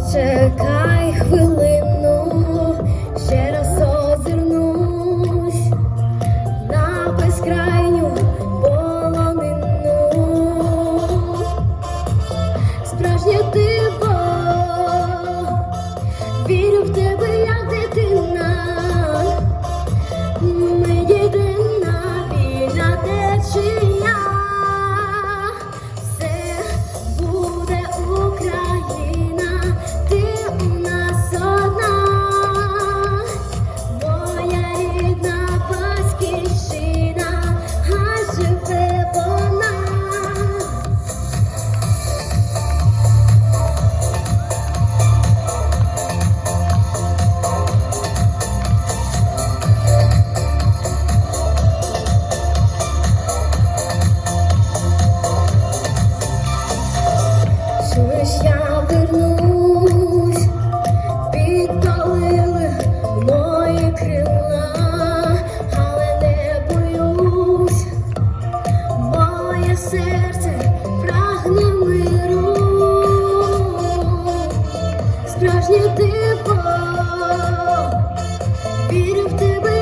water, a will серце прагне миру, справжнє диво, вірю в тебе.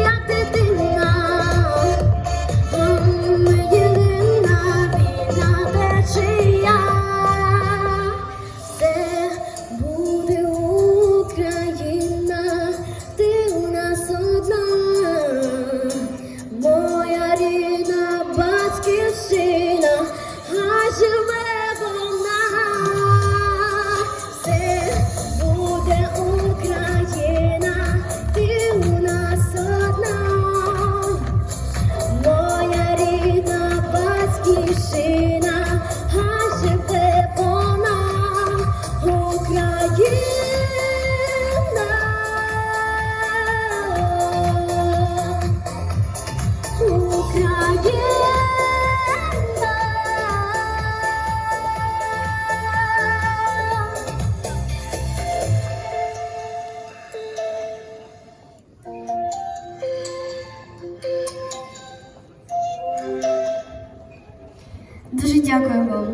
Дуже дякую вам.